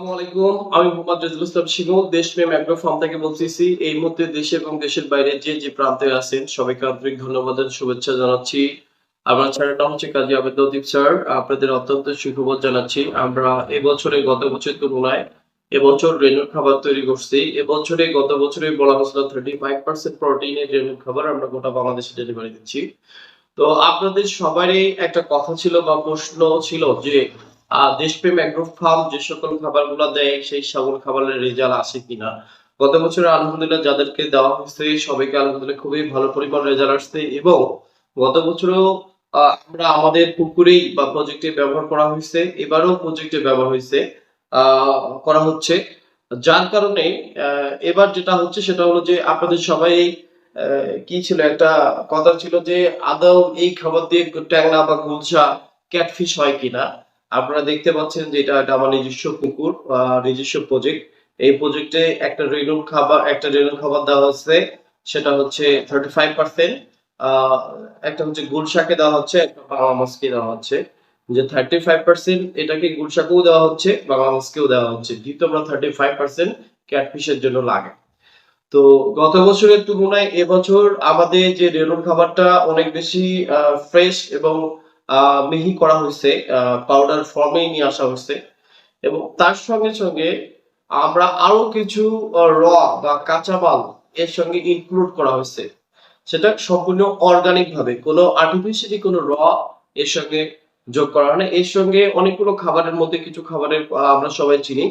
আসসালামু আমি মোহাম্মদ ইসলাম agro farm থেকে বলতেছি। এই মুহূর্তে দেশে এবং দেশের বাইরে যে যে প্রান্তে আছেন, সবাইকে আন্তরিক ধন্যবাদ শুভেচ্ছা জানাচ্ছি। আমার হচ্ছে কাজী আবেদ স্যার। আপনাদের অত্যন্ত সুখবর জানাচ্ছি। আমরা এবছরে গত বছরের তুলনায় এবছর রেনুর খাবার তৈরি করছি। এবছরে গত বছরে বলা হয়েছিল থার্টি ফাইভ পার্সেন্ট প্রোটিনের রেনুর খাবার আমরা গোটা বাংলাদেশে ডেলিভারি দিচ্ছি। তো আপনাদের সবারই একটা কথা ছিল বা প্রশ্ন ছিল যে দেশপ্রেম অ্যাগ্রো ফার্ম যে সকল খাবারগুলো দেয়, সেই সকল খাবারের রেজাল্ট আসে কিনা? গত বছর আলহামদুলিল্লাহ যাদেরকে দেওয়া হয়েছে, সবাইকে আলহামদুলিল্লাহ খুবই ভালো পরিমাণ রেজাল্ট আসছে এবং গত বছরও আমরা আমাদের পুকুরেই বা প্রজেক্টে ব্যবহার করা হয়েছে, এবারও প্রজেক্টে ব্যবহার হয়েছে করা হচ্ছে। যার কারণে এবার যেটা হচ্ছে সেটা হলো যে আপনাদের সবাই কি ছিল একটা কথা ছিল যে আদৌ এই খাবার দিয়ে ট্যাংরা বা গুলশা ক্যাটফিশ হয় কিনা? আপনারা দেখতে পাচ্ছেন যে এটা আমার নিজস্ব পুকুর নিজস্ব প্রজেক্ট এই প্রজেক্টে একটা রেনুর খাবার, একটা রেনুর খাবার দেওয়া হচ্ছে, সেটা হচ্ছে থার্টি ফাইভ পার্সেন্ট একটা হচ্ছে গুলশাকে দেওয়া হচ্ছে, একটা বাংলা মাছকে দেওয়া হচ্ছে। যে থার্টি ফাইভ পার্সেন্ট এটাকে গুলশাকেও দেওয়া হচ্ছে, বাংলা মাছকেও দেওয়া হচ্ছে। যেহেতু আমরা থার্টি ফাইভ পার্সেন্ট ক্যাটফিশের জন্য লাগে। তো গত বছরের তুলনায় এবছর আমাদের যে রেনুর খাবারটা অনেক বেশি ফ্রেশ এবং মিহি করা হয়েছে পাউডার ফর্মেই নিয়ে আসা হয়েছে। এবং তার সঙ্গে সঙ্গে আমরা আরও কিছু র বা কাঁচামাল এর সঙ্গে ইনক্লুড করা হয়েছে। সেটা সম্পূর্ণ অর্গানিক ভাবে, কোনো আর্টিফিশিয়ালি কোনো র এর সঙ্গে যোগ করা হয় না। এর সঙ্গে অনেকগুলো খাবারের মধ্যে কিছু খাবারের আমরা সবাই চিনি।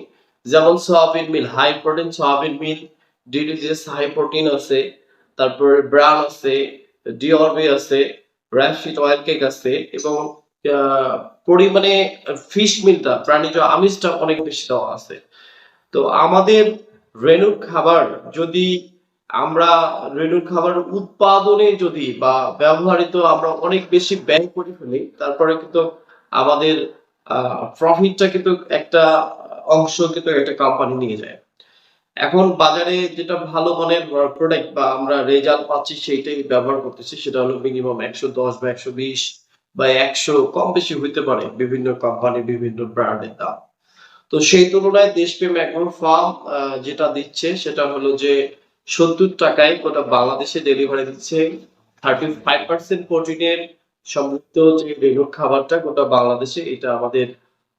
যেমন soybean meal high protein soybean meal DDGS high protein আছে। তারপর ব্রান আছে ডিঅরবি আছে। র্যাপশিট অয়েল কেক আছে এবং আহ, পরিমাণে ফিশ মিলটা প্রাণীজ আমিষটা অনেক বেশি দেওয়া আছে। তো আমাদের রেণুর খাবার যদি আমরা রেণুর খাবার উৎপাদনে যদি বা ব্যবহারিত আমরা অনেক বেশি ব্যয় করে ফেলি তারপরে কিন্তু আমাদের প্রফিটটা কিন্তু একটা অংশ কিন্তু একটা কোম্পানি নিয়ে যায়। এখন বাজারে যেটা ভালো মানের প্রোডাক্ট বা আমরা রেজাল্ট পাচ্ছি সেইটাই ব্যবহার করতেছি, সেটা হলো মিনিমাম একশো দশ বা একশো বিশ বা একশো কম বেশি হইতে পারে বিভিন্ন কোম্পানি বিভিন্ন ব্র্যান্ডের দাম। তো সেই তুলনায় দেশপ্রেম এখন ফার্ম যেটা দিচ্ছে সেটা হলো যে সত্তর টাকায় গোটা বাংলাদেশে ডেলিভারি দিচ্ছে। থার্টি ফাইভ পার্সেন্ট প্রোটিনের সমৃদ্ধ যে রেনুর খাবারটা গোটা বাংলাদেশে, এটা আমাদের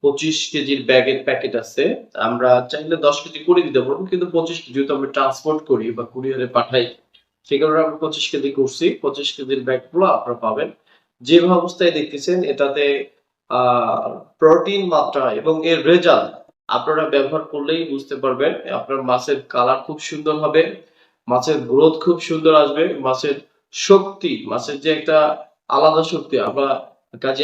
পঁচিশ কেজির ব্যাগের প্যাকেট আছে। আমরা চাইলে দশ কেজি করে দিতে পারব, কিন্তু পঁচিশ কেজি যেহেতু আমরা ট্রান্সপোর্ট করি বা কুরিয়ারে পাঠাই, সে কারণে আমরা পঁচিশ কেজি করছি। পঁচিশ কেজির ব্যাগগুলো আপনারা পাবেন। যে অবস্থায় দেখতেছেন, এটাতে প্রোটিন মাত্রা এবং এর রেজাল্ট আপনারা ব্যবহার করলেই বুঝতে পারবেন। আপনার মাছের কালার খুব সুন্দর হবে, মাছের গ্রোথ খুব সুন্দর আসবে, মাছের শক্তি, মাছের যে একটা আলাদা শক্তি, আমরা কাজী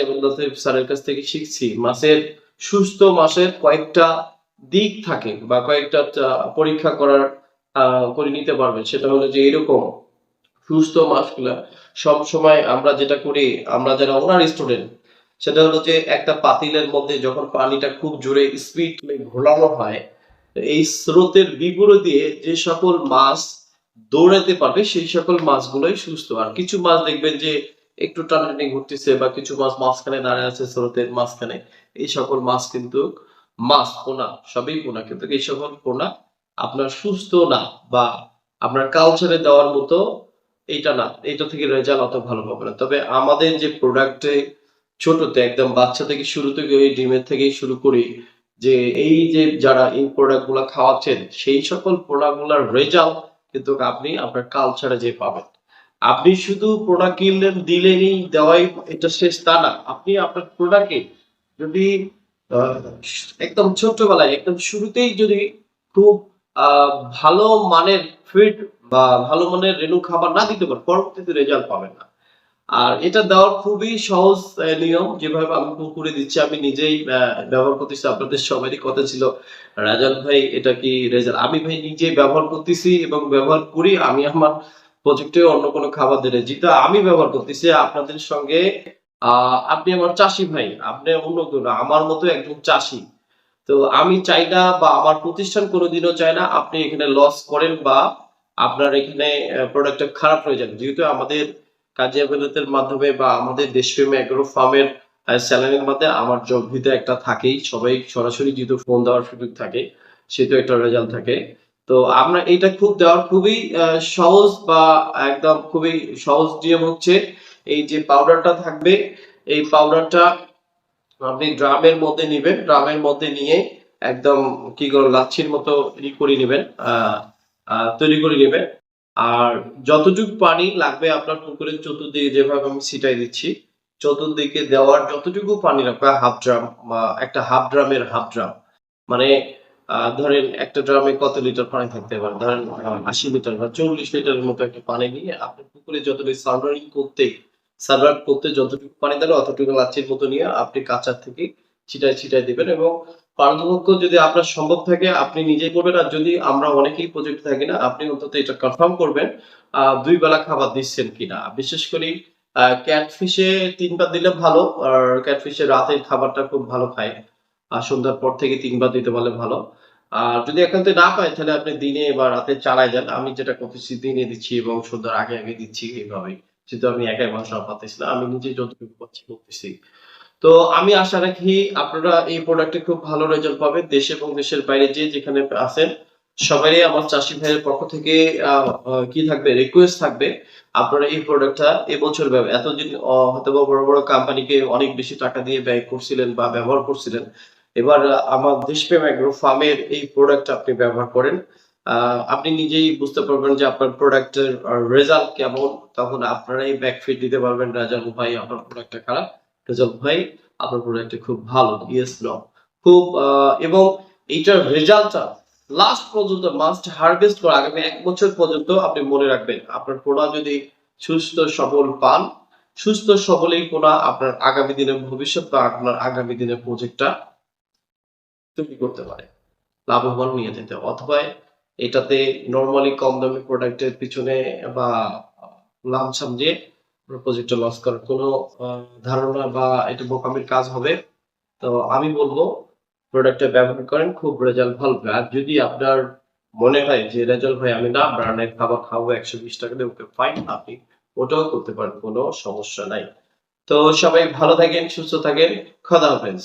স্যারের কাছ থেকে শিখছি, মাছের সুস্থ মাছের কয়েকটা দিক থাকে বা কয়েকটা পরীক্ষা করার করে নিতে পারবেন। সেটা হলো যে এরকম সুস্থ মাছগুলা সব সময় আমরা যেটা করি, আমরা যারা ওনার স্টুডেন্ট সেটা হলো যে একটা পাতিলের মধ্যে যখন পানিটা খুব জোরে স্পিড ঘোলানো হয়, এই স্রোতের বিপরীত দিয়ে যে সকল মাছ দৌড়াতে পারবে, সেই সকল মাছগুলোই সুস্থ। আর কিছু মাছ দেখবেন যে একটু টানাটানি ঘুরতেছে বা কিছু মাছ মাঝখানে দাঁড়িয়ে আছে স্রোতের মাঝখানে এই সকল মাছ কিন্তু মাছ, পোনা, সবই পোনা, কিন্তু এই সকল পোনা আপনার সুস্থ না বা আপনার কালচারে দেওয়ার মতো এইটা না, এইটা থেকে রেজাল্ট অত ভালো পাবে না। তবে আমাদের যে প্রোডাক্টে ছোটতে একদম বাচ্চা থেকে শুরু থেকে ওই ডিমের থেকেই শুরু করি, যে এই যে যারা এই প্রোডাক্টগুলা খাওয়াচ্ছেন, সেই সকল প্রোডাক্টগুলার রেজাল্ট কিন্তু আপনি আপনার কালচারে যে পাবেন। আপনি শুধু প্রোডাক্ট কিনলেন, দিলেনই, দেওয়াই এটা শেষ তা না। আপনি আপনার প্রোডাক্টে যদি একদম ছোট্টবেলায়, একদম শুরুতেই যদি খুব ভালো মানের ফিড বা ভালো মানের রেণু খাবার না দিতে পারেন, পরবর্তীতে রেজাল্ট পাবেন না। আর এটা দেওয়ার খুবই সহজ নিয়ম। যেভাবে আমি পুকুরে দিচ্ছি, আমি নিজেই ব্যবহার করতেছি। আপনাদের সবারই কথা ছিল, রাজাল ভাই, এটা কি রেজাল্ট আমি ভাই নিজে ব্যবহার করতেছি এবং ব্যবহার করি। আমি আমার প্রজেক্টে অন্য কোনো খাবার দিলে, যেটা আমি ব্যবহার করতেছি, আপনাদের সঙ্গে আপনি আমার চাষি ভাই, আপনি অন্য কেউ না, আমার মতো একজন চাষি। তো আমি চাই না বা আমার প্রতিষ্ঠান কোনোদিনও চাই না আপনি এখানে লস করেন বা আপনার এখানে প্রোডাক্টটা খারাপ হয়ে যাবে। যেহেতু আমাদের কাজী আবেদতের মাধ্যমে বা আমাদের দেশপ্রেম এগ্রো ফার্মের স্যালারির মধ্যে আমার জব ভিতে একটা থাকেই। সবাই সরাসরি যেহেতু ফোন দেওয়ার সুযোগ থাকে, সেহেতু একটা রেজাল্ট থাকে। তো আমরা এটা খুব দেওয়ার খুবই সহজ বা একদম খুবই সহজ নিয়ম হচ্ছে এই যে পাউডারটা থাকবে, এই পাউডারটা আপনি ড্রামের মধ্যে নিবেন। ড্রামের মধ্যে নিয়ে একদম কি করে লাচ্ছির মতো ই করে নেবেন তৈরি করে নেবেন। আর যতটুকু পানি লাগবে আপনার পুকুরের চতুর্দিকে যেভাবে আমি ছিটাই দিচ্ছি, চতুর্দিকে দেওয়ার যতটুকু পানি লাগবে হাফ ড্রাম বা একটা হাফ ড্রামের হাফ ড্রাম মানে ধরেন একটা ড্রামে কত লিটার পানি থাকতে পারে? ধরেন আশি লিটার বা চল্লিশ লিটারের মতো একটা পানি নিয়ে আপনি পুকুরে যতটুকু সার্ভারিং করতে সার্ভার করতে যতটুকু পানি দেবে অতটুকু লাচ্ছির মতো নিয়ে আপনি কাঁচার থেকে ছিটাই ছিটাই দিবেন এবং পারদপক্ষ যদি আপনার সম্ভব থাকে, আপনি নিজেই করবেন। আর যদি আমরা অনেকেই প্রজেক্ট থাকি না, আপনি অন্তত এটা কনফার্ম করবেন দুই বেলা খাবার দিচ্ছেন কিনা। বিশেষ করে ক্যাটফিশে তিনবার দিলে ভালো, আর ক্যাটফিশে রাতের খাবারটা খুব ভালো খায়। আর সন্ধ্যার পর থেকে তিনবার দিতে পারলে ভালো। আর যদি একান্তে না পায়, তাহলে আপনি দিনে বা রাতে চালায় যান আমি যেটা করতেছি, দিনে দিচ্ছি এবং সন্ধ্যার আগে আগে দিচ্ছি এইভাবেই। যেহেতু আমি একাই বাসা পাচ্ছি না, আমি নিজে যতটুকু পাচ্ছি করতেছি। তো আমি আশা রাখি আপনারা এই প্রোডাক্টে খুব ভালো রেজাল্ট পাবেন, দেশে এবং দেশের বাইরে যে যেখানে আছেন, সবারই আমার চাষি ভাইয়ের পক্ষ থেকে কি থাকবে রিকোয়েস্ট থাকবে, আপনারা এই প্রোডাক্টটা এবছর এতদিন হয়তো বড় বড় কোম্পানিকে অনেক বেশি টাকা দিয়ে ব্যয় করছিলেন বা ব্যবহার করছিলেন, এবার আমার দেশপ্রেম অ্যাগ্রো ফার্মের এই প্রোডাক্ট আপনি ব্যবহার করেন। আপনি নিজেই বুঝতে পারবেন যে আপনার প্রোডাক্টের রেজাল্ট কেমন। তখন আপনারাই ব্যাকফিট দিতে পারবেন রেজাল্ট ভাই আপনার প্রোডাক্টটা খারাপ রেজাল্ট ভাই আপনার প্রোডাক্টটা খুব ভালো ইয়েস নো খুব এবং এইটার রেজাল্টটা লাস্ট পর্যন্ত মাস্ট হারভেস্ট করা, আগামী এক বছর পর্যন্ত আপনি মনে রাখবেন, আপনার পোনা যদি সুস্থ সবল পান, সুস্থ সবলেই পোনা আপনার আগামী দিনের ভবিষ্যৎ বা আপনার আগামী দিনের প্রজেক্টটা তৈরি করতে পারে, লাভবান নিয়ে যেতে, অথবা এটাতে নর্মালি কম দামি প্রোডাক্টের পিছনে বা লাভ সামজে প্রজেক্টটা লস করার কোনো ধারণা বা এটা বোকামির কাজ হবে। তো আমি বলব প্রোডাক্টটা ব্যবহার করেন, খুব রেজাল্ট ভালো হবে। আর যদি আপনার মনে হয় যে, রেজাল্ট ভাই, আমি না ব্র্যান্ডের খাবার খাব, একশো বিশ টাকা দিয়ে ওকে ফাইন আপনি ওটাও করতে পারেন, কোনো সমস্যা নাই। তো সবাই ভালো থাকেন, সুস্থ থাকেন, খোদা হাফেজ।